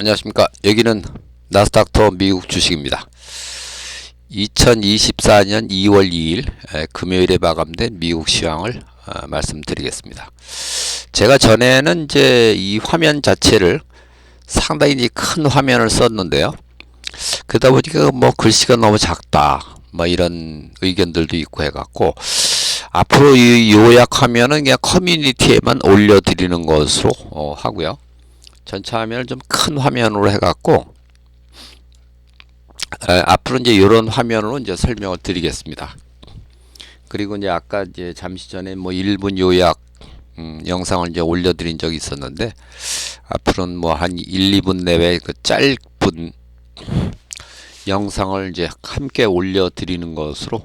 안녕하십니까. 여기는 나스닥터 미국 주식입니다. 2024년 2월 2일 에, 금요일에 마감된 미국 시황을 어, 말씀드리겠습니다. 제가 전에는 이제 이 화면 자체를 상당히 큰 화면을 썼는데요. 그러다 보니까 뭐 글씨가 너무 작다. 뭐 이런 의견들도 있고 해갖고 앞으로 이 요약하면은 그냥 커뮤니티에만 올려드리는 것으로 어, 하고요. 전체 화면을 좀 큰 화면으로 해갖고 에, 앞으로 이제 이런 화면으로 이제 설명을 드리겠습니다. 그리고 이제 아까 이제 잠시 전에 뭐 1분 요약 음, 영상을 이제 올려드린 적이 있었는데 앞으로는 뭐 한 1, 2분 내외 그 짧은 영상을 이제 함께 올려드리는 것으로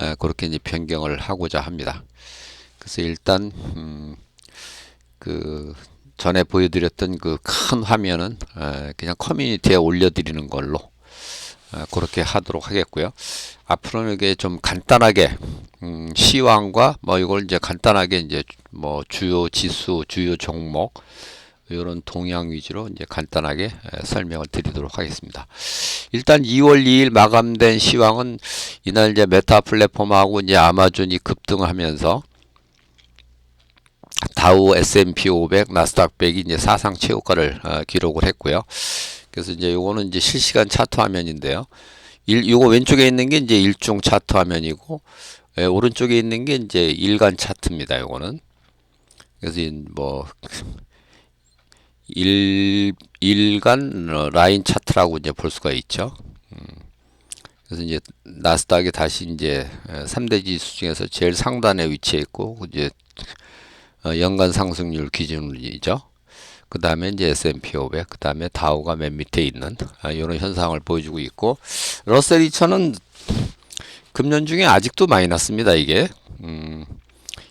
에, 그렇게 이제 변경을 하고자 합니다. 그래서 일단 음, 그 전에 보여드렸던 그 큰 화면은 에, 그냥 커뮤니티에 올려드리는 걸로 에, 그렇게 하도록 하겠고요. 앞으로는 이게 좀 간단하게 음, 시황과 뭐 이걸 이제 간단하게 이제 뭐 주요 지수, 주요 종목 이런 동향 위주로 이제 간단하게 에, 설명을 드리도록 하겠습니다. 일단 2월 2일 마감된 시황은 이날 이제 메타 플랫폼하고 이제 아마존이 급등하면서 다우 S&P 500, 나스닥 100이 이제 사상 최고가를 어, 기록을 했고요. 그래서 이제 요거는 이제 실시간 차트 화면인데요. 일, 요거 왼쪽에 있는 게 이제 일중 차트 화면이고 예, 오른쪽에 있는 게 이제 일간 차트입니다. 요거는 그래서 뭐 일, 일간 라인 차트라고 이제 볼 수가 있죠. 음, 그래서 이제 나스닥이 다시 이제 3대 지수 중에서 제일 상단에 위치해 있고 이제 어, 연간 상승률 기준이죠. 그 다음에 이제 S&P 500, 그 다음에 다우가 맨 밑에 있는 아, 이런 현상을 보여주고 있고 러셀 2000은 금년 중에 아직도 마이너스입니다. 이게 음,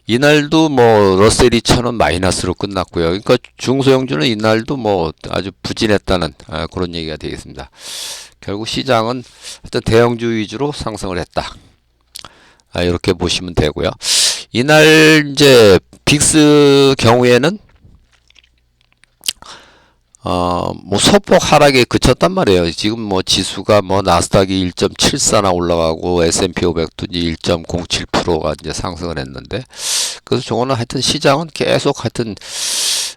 이날도 뭐 러셀 2000은 마이너스로 끝났고요. 그러니까 중소형주는 이날도 뭐 아주 부진했다는 아, 그런 얘기가 되겠습니다. 결국 시장은 하여튼 대형주 위주로 상승을 했다. 아, 이렇게 보시면 되고요. 이날 이제 빅스 경우에는 어, 뭐 소폭 하락에 그쳤단 말이에요. 지금 뭐 지수가 뭐 나스닥이 1.74나 올라가고 S&P 500도 이제 1.07%가 이제 상승을 했는데 그래서 저거는 하여튼 시장은 계속 하여튼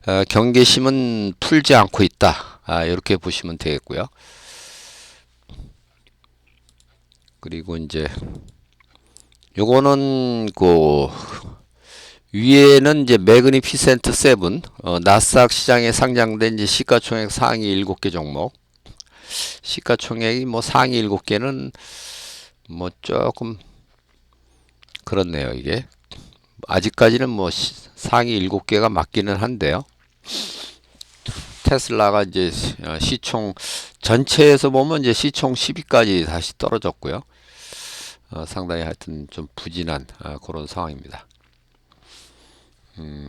어, 경계심은 풀지 않고 있다. 아, 이렇게 보시면 되겠고요. 그리고 이제 요거는 그 위에는 이제 매그니피센트 세븐 어, 나스닥 시장에 상장된 이제 시가총액 상위 7개 종목. 시가총액이 뭐 상위 7개는 뭐 조금 그렇네요 이게. 아직까지는 뭐 시, 상위 7개가 맞기는 한데요. 테슬라가 이제 어, 시총 전체에서 보면 이제 시총 10위까지 다시 떨어졌고요. 어, 상당히 하여튼 좀 부진한 어, 그런 상황입니다. 음,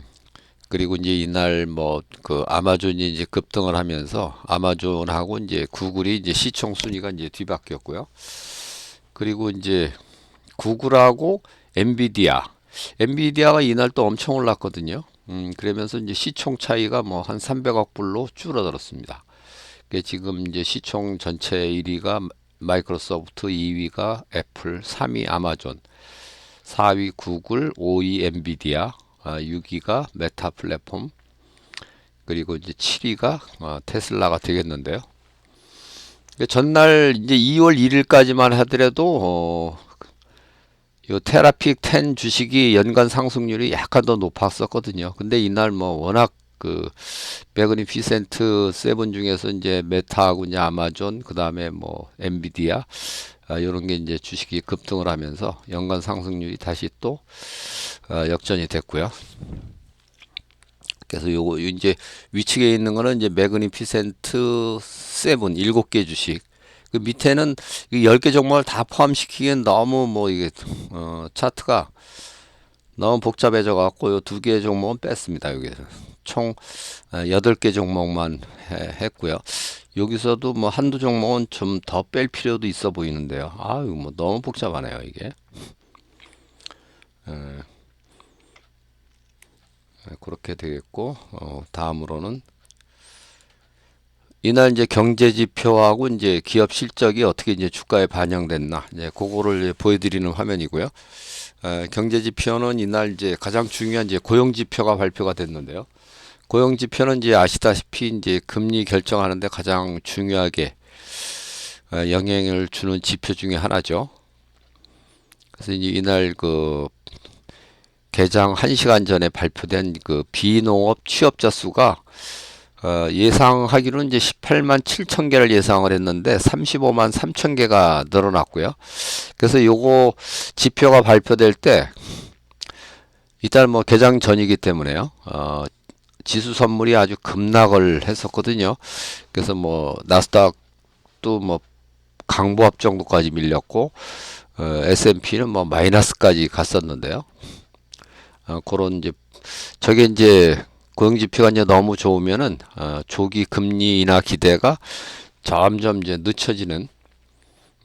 그리고 이제 이날 뭐 그 아마존이 이제 급등을 하면서 아마존하고 이제 구글이 이제 시총 순위가 이제 뒤바뀌었고요. 그리고 이제 구글하고 엔비디아, 엔비디아가 이날 또 엄청 올랐거든요. 음, 그러면서 이제 시총 차이가 뭐 한 300억 불로 줄어들었습니다. 지금 이제 시총 전체 1위가 마이크로소프트, 2위가 애플, 3위 아마존, 4위 구글, 5위 엔비디아, 6위가 아, 메타 플랫폼, 그리고 이제 7위가 어, 테슬라가 되겠는데요. 전날 이제 2월 1일까지만 하더라도 어, 요 테라픽 10 주식이 연간 상승률이 약간 더 높았었거든요. 근데 이날 뭐 워낙 그 매그니피센트 세븐 중에서 이제 메타하고 이제 아마존 그다음에 뭐 엔비디아 아, 이런 게 이제 주식이 급등을 하면서 연간 상승률이 다시 또 어, 역전이 됐고요. 그래서 요거 이제 위측에 있는 거는 이제 매그니피센트 세븐 일곱 개 주식 그 밑에는 열 개 종목을 다 포함시키기엔 너무 뭐 이게 어 차트가 너무 복잡해져 갖고 요 두개 종목은 뺐습니다 여기서 총 8개 어, 종목만 했고요. 여기서도 뭐 한두 종목은 좀 더 뺄 필요도 있어 보이는데요. 아유, 뭐 너무 복잡하네요, 이게. 에, 그렇게 되겠고, 어, 다음으로는 이날 이제 경제 지표하고 이제 기업 실적이 어떻게 이제 주가에 반영됐나 이제 그거를 이제 보여드리는 화면이고요. 에, 경제 지표는 이날 이제 가장 중요한 이제 고용 지표가 발표가 됐는데요. 고용 지표는 이제 아시다시피 이제 금리 결정하는데 가장 중요하게 어, 영향을 주는 지표 중에 하나죠. 그래서 이날 그 개장 1시간 전에 발표된 그 비농업 취업자 수가 어, 예상하기로는 이제 18만 7천 개를 예상을 했는데 35만 3천 개가 늘어났고요. 그래서 요거 지표가 발표될 때 이달 뭐 개장 전이기 때문에요. 어, 지수 선물이 아주 급락을 했었거든요. 그래서 뭐 나스닥도 뭐 강보합 정도까지 밀렸고 어, S&P는 뭐 마이너스까지 갔었는데요. 어, 그런 이제 저게 이제 고용 지표가 이제 너무 좋으면은 어, 조기 금리 인하 기대가 점점 이제 늦춰지는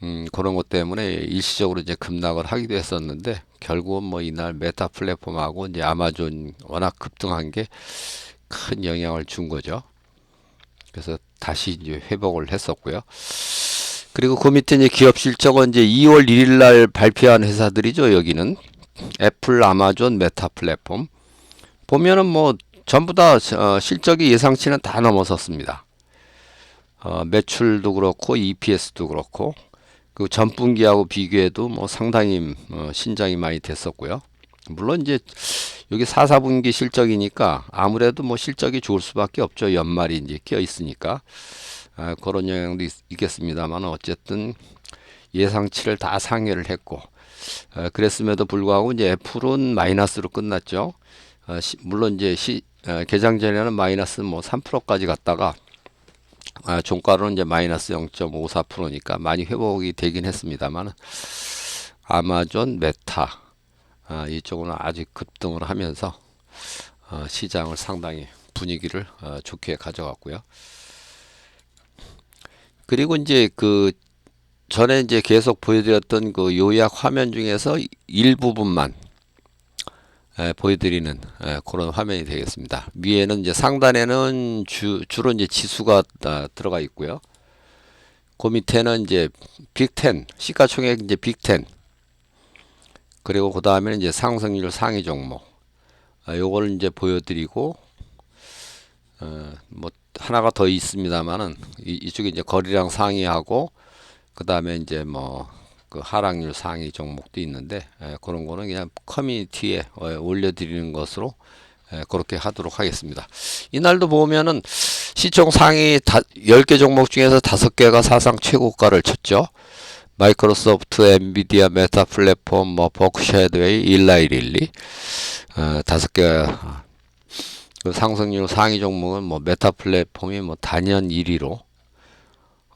음, 그런 것 때문에 일시적으로 이제 급락을 하기도 했었는데 결국은 뭐 이날 메타 플랫폼하고 이제 아마존 워낙 급등한 게 큰 영향을 준 거죠. 그래서 다시 이제 회복을 했었고요. 그리고 그 밑에 이제 기업 실적은 이제 2월 1일 날 발표한 회사들이죠. 여기는 애플, 아마존, 메타 플랫폼 보면은 뭐 전부 다 어, 실적이 예상치는 다 넘어섰습니다. 어, 매출도 그렇고 EPS도 그렇고 그 전분기하고 비교해도 뭐 상당히 어, 신장이 많이 됐었고요. 물론 이제 여기 4, 4분기 실적이니까 아무래도 뭐 실적이 좋을 수밖에 없죠. 연말이 이제 끼어 있으니까 아, 그런 영향도 있, 있겠습니다만 어쨌든 예상치를 다 상회를 했고 어, 그랬음에도 불구하고 이제 애플은 마이너스로 끝났죠. 어, 시, 물론 이제 시, 어, 개장 전에는 마이너스 뭐 3%까지 갔다가 아, 종가로는 이제 마이너스 0.54%니까 많이 회복이 되긴 했습니다만 아마존, 메타 아, 이쪽은 아직 급등을 하면서 어, 시장을 상당히 분위기를 어, 좋게 가져갔고요. 그리고 이제 그 전에 이제 계속 보여드렸던 그 요약 화면 중에서 일부분만 에, 보여드리는 에, 그런 화면이 되겠습니다. 위에는 이제 상단에는 주, 주로 이제 지수가 다 들어가 있고요. 그 밑에는 이제 빅10 시가총액 이제 빅10 그리고 그 다음에는 이제 상승률 상위 종목. 아, 요걸 이제 보여드리고, 어, 뭐, 하나가 더 있습니다만은, 이, 이쪽에 이제 거리량 상위하고, 그 다음에 이제 뭐, 그 하락률 상위 종목도 있는데, 에, 그런 거는 그냥 커뮤니티에 어, 올려드리는 것으로 에, 그렇게 하도록 하겠습니다. 이날도 보면은 시총 상위 다, 10개 종목 중에서 5개가 사상 최고가를 쳤죠. 마이크로소프트, 엔비디아, 메타 플랫폼, 뭐 버크셔 드웨이 일라이릴리 어, 다섯 개 그 상승률 상위 종목은 뭐 메타 플랫폼이 뭐 단연 1위로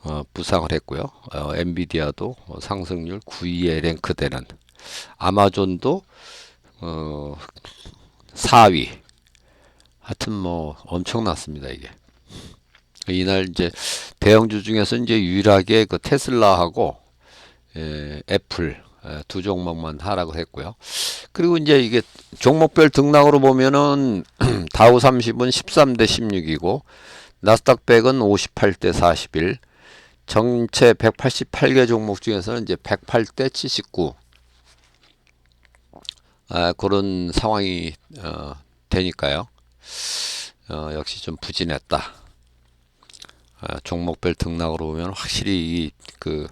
어, 부상을 했고요. 어, 엔비디아도 뭐 상승률 9위에 랭크되는 아마존도 어, 4위. 하여튼 뭐 엄청났습니다 이게. 이날 이제 대형주 중에서 이제 유일하게 그 테슬라하고 에, 애플 에, 두 종목만 하락을 했고요. 그리고 이제 이게 종목별 등락으로 보면은 다우 30은 13대 16이고 나스닥 100은 58대 41. 전체 188개 종목 중에서는 이제 108대 79. 아, 그런 상황이 어, 되니까요. 어, 역시 좀 부진했다. 아, 종목별 등락으로 보면 확실히 이그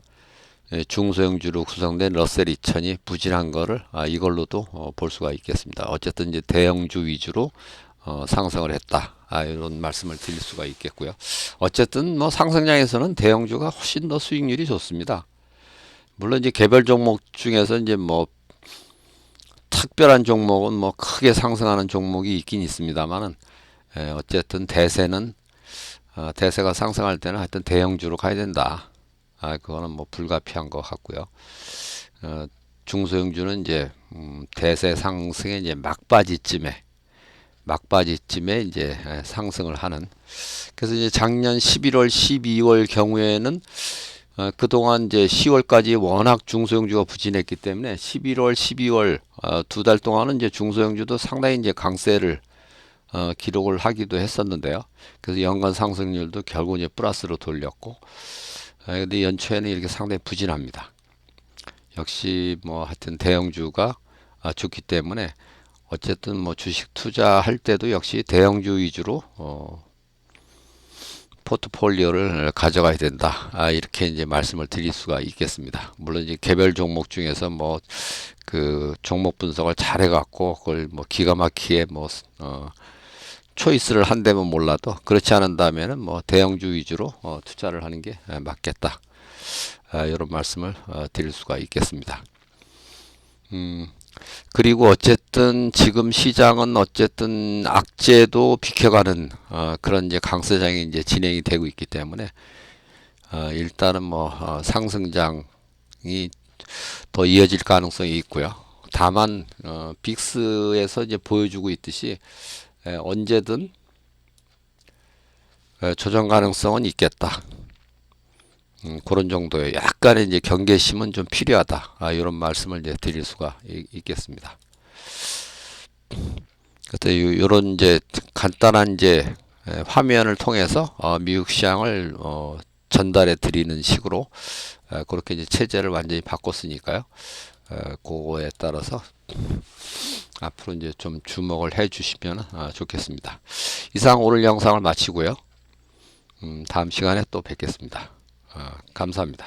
예, 중소형주로 구성된 러셀 2000이 부진한 거를 아, 이걸로도 어, 볼 수가 있겠습니다. 어쨌든 이제 대형주 위주로 어, 상승을 했다. 아, 이런 말씀을 드릴 수가 있겠고요. 어쨌든 뭐 상승량에서는 대형주가 훨씬 더 수익률이 좋습니다. 물론 이제 개별 종목 중에서 이제 뭐 특별한 종목은 뭐 크게 상승하는 종목이 있긴 있습니다만은 예, 어쨌든 대세는 어, 대세가 상승할 때는 하여튼 대형주로 가야 된다. 아, 그거는 뭐 불가피한 것 같고요. 어, 중소형주는 이제 음, 대세 상승의 이제 막바지쯤에 막바지쯤에 이제 상승을 하는. 그래서 이제 작년 11월, 12월 경우에는 어, 그동안 이제 10월까지 워낙 중소형주가 부진했기 때문에 11월, 12월 어, 두 달 동안은 이제 중소형주도 상당히 이제 강세를 어, 기록을 하기도 했었는데요. 그래서 연간 상승률도 결국 이제 플러스로 돌렸고, 아, 근데 연초에는 이렇게 상당히 부진합니다. 역시 뭐 하여튼 대형주가 아, 좋기 때문에 어쨌든 뭐 주식 투자할 때도 역시 대형주 위주로 어, 포트폴리오를 가져가야 된다. 아, 이렇게 이제 말씀을 드릴 수가 있겠습니다. 물론 이제 개별 종목 중에서 뭐 그 종목 분석을 잘해 갖고 그걸 뭐 기가 막히게 뭐 어, 초이스를 한다면 몰라도 그렇지 않은다면은 뭐 대형주 위주로 어, 투자를 하는 게 아, 맞겠다. 아, 이런 말씀을 어, 드릴 수가 있겠습니다. 음, 그리고 어쨌든 지금 시장은 어쨌든 악재도 비켜가는 어, 그런 이제 강세장이 이제 진행이 되고 있기 때문에 어, 일단은 뭐 어, 상승장이 더 이어질 가능성이 있고요. 다만 어, 빅스에서 이제 보여주고 있듯이 에, 언제든 에, 조정 가능성은 있겠다. 음, 그런 정도의 약간의 이제 경계심은 좀 필요하다. 아, 이런 말씀을 이제 드릴 수가 이- 있겠습니다. 이런 이제 간단한 이제 에, 화면을 통해서 어, 미국 시장을 어, 전달해 드리는 식으로 에, 그렇게 이제 체제를 완전히 바꿨으니까요. 에, 그거에 따라서 앞으로 이제 좀 주목을 해 주시면 아, 좋겠습니다. 이상 오늘 영상을 마치고요. 음, 다음 시간에 또 뵙겠습니다. 아, 감사합니다.